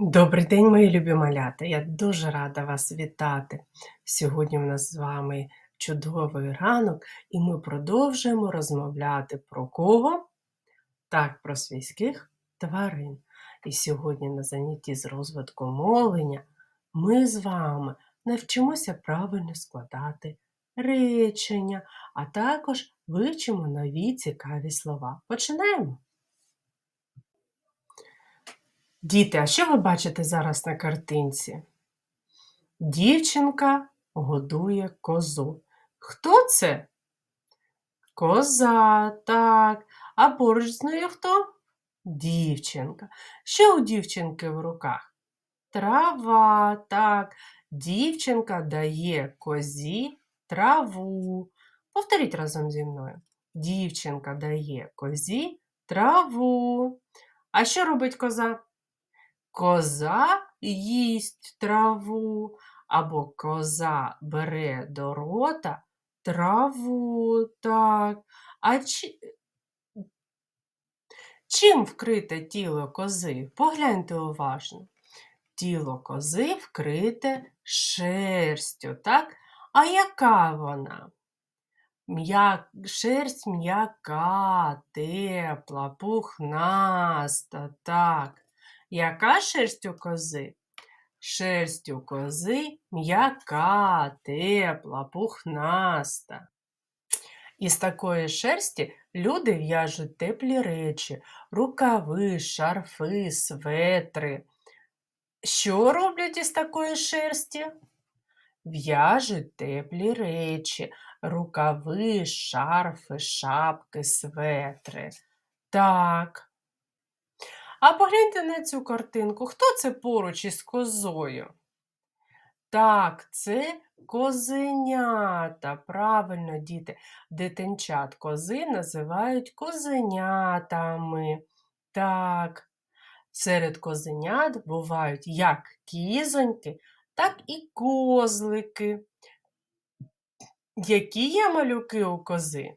Добрий день, мої любі малята. Я дуже рада вас вітати. Сьогодні в нас з вами чудовий ранок, і ми продовжуємо розмовляти про кого? Так, про свійських тварин. І сьогодні на занятті з розвитку мовлення ми з вами навчимося правильно складати речення, а також вивчимо нові цікаві слова. Починаємо! Діти, а що ви бачите зараз на картинці? Дівчинка годує козу. Хто це? Коза, так. А поруч з нею хто? Дівчинка. Що у дівчинки в руках? Трава, так. Дівчинка дає козі траву. Повторіть разом зі мною. Дівчинка дає козі траву. А що робить коза? Коза їсть траву, або коза бере до рота траву, так. А чи... чим вкрите тіло кози? Погляньте уважно. Тіло кози вкрите шерстю, так? А яка вона? М'я... Шерсть м'яка, тепла, пухнаста, так. Яка шерсть у кози? Шерсть у кози м'яка, тепла, пухнаста. Із такої шерсті люди в'яжуть теплі речі, рукави, шарфи, светри. Що роблять із такої шерсті? В'яжуть теплі речі, рукави, шарфи, шапки, светри. Так. А погляньте на цю картинку. Хто це поруч із козою? Так, це козенята. Правильно, діти. Дитинчат кози називають козенятами. Так, серед козенят бувають як кізоньки, так і козлики. Які є малюки у кози?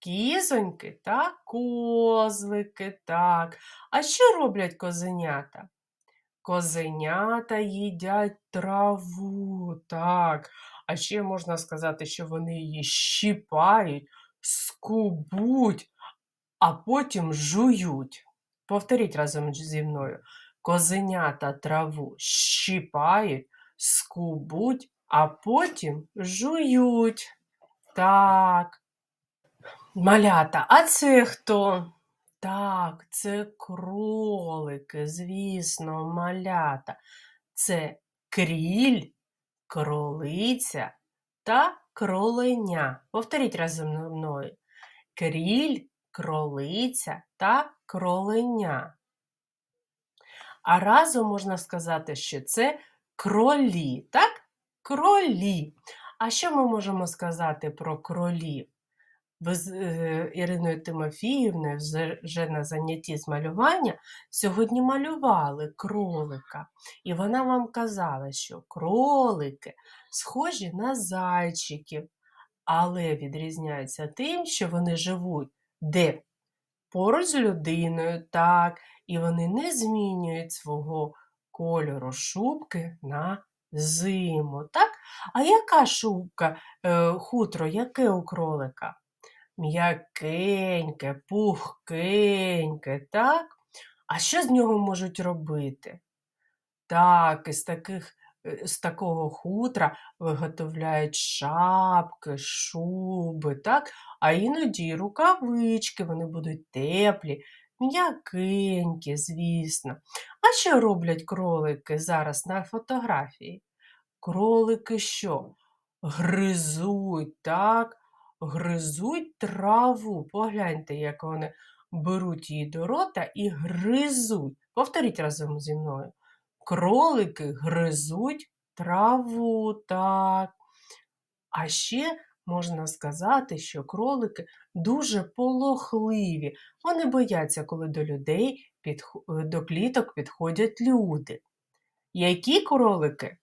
Кізоньки та козлики, так. А що роблять козенята? Козенята їдять траву, так. А ще можна сказати, що вони її щіпають, скубуть, а потім жують. Повторіть разом зі мною. Козенята траву щіпають, скубуть, а потім жують. Так. Малята, а це хто? Так, це кролики, звісно, малята. Це кріль, кролиця та кроленя. Повторіть разом зі мною. Кріль, кролиця та кроленя. А разом можна сказати, що це кролі, так? Кролі. А що ми можемо сказати про кролів? З е, Іриною Тимофіївною вже на занятті з малювання сьогодні малювали кролика. І вона вам казала, що кролики схожі на зайчиків, але відрізняються тим, що вони живуть де? Поруч з людиною, так, і вони не змінюють свого кольору шубки на зиму. так? А яка шубка, е, хутро, яке у кролика? М'якеньке, пухкеньке, так? А що з нього можуть робити? Так, із таких, е, з такого хутра виготовляють шапки, шуби, так? А іноді й рукавички, вони будуть теплі, м'якенькі, звісно. А що роблять кролики зараз на фотографії? Кролики що? Гризуть, так? Гризуть траву. Погляньте, як вони беруть її до рота і гризуть. Повторіть разом зі мною. Кролики гризуть траву. так. А ще можна сказати, що кролики дуже полохливі. Вони бояться, коли до людей до кліток підходять люди. Які кролики?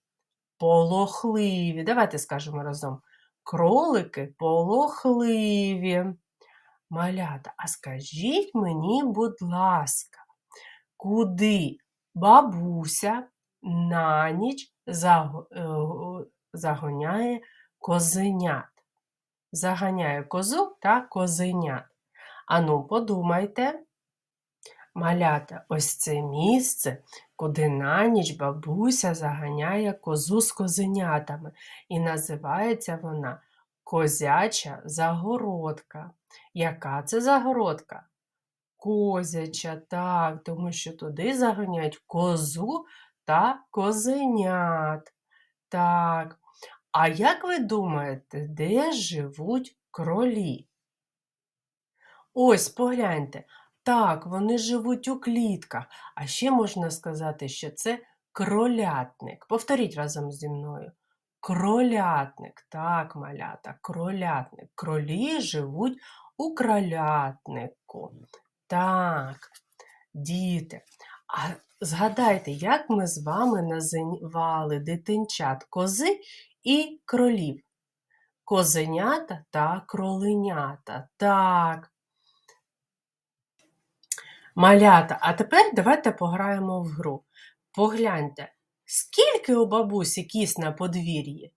Полохливі. Давайте скажемо разом. Кролики полохливі. Малята, а скажіть мені, будь ласка, куди бабуся на ніч заго- е, загоняє козенят. Заганяє козу та козенят. Ану, подумайте. Малята, ось це місце, куди на ніч бабуся заганяє козу з козенятами. І називається вона козяча загородка. Яка це загородка? Козяча, так, тому що туди заганяють козу та козенят. Так. А як ви думаєте, де живуть кролі? Ось, погляньте. Так, вони живуть у клітках. А ще можна сказати, що це кролятник. Повторіть разом зі мною. Кролятник. Так, малята, кролятник. Кролі живуть у кролятнику. Так, діти. А згадайте, як ми з вами називали дитинчат кози і кролів? Козенята та кроленята. Так. Малята, а тепер давайте пограємо в гру. Погляньте, скільки у бабусі кіз на подвір'ї?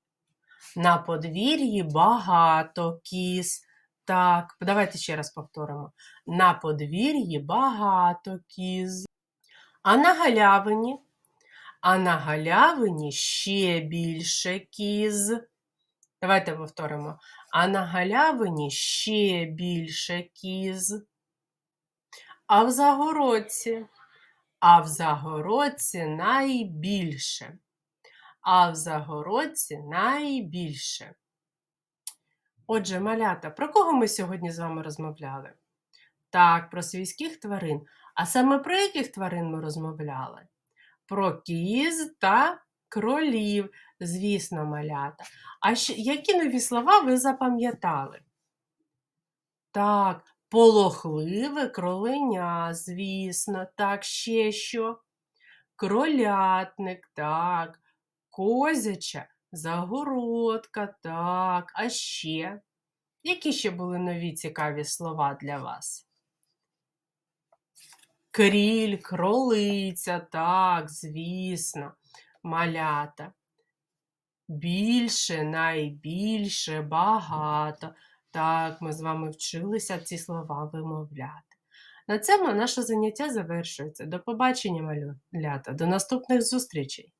На подвір'ї багато кіз. Так, давайте ще раз повторимо. На подвір'ї багато кіз. А на галявині? А на галявині ще більше кіз. Давайте повторимо. А на галявині ще більше кіз. А в загородці? А в загородці найбільше. А в загородці найбільше. Отже, малята, про кого ми сьогодні з вами розмовляли? Так, про свійських тварин. А саме про яких тварин ми розмовляли? Про кіз та кролів, звісно, малята. А ще, які нові слова ви запам'ятали? Так, полохливе кроленя, звісно, так, ще що? Кролятник, так, козяча загородка, так, а ще? Які ще були нові цікаві слова для вас? Кріль, кролиця, так, звісно, малята. Більше, найбільше, багато. Так, ми з вами вчилися ці слова вимовляти. На цьому наше заняття завершується. До побачення, малята, до наступних зустрічей!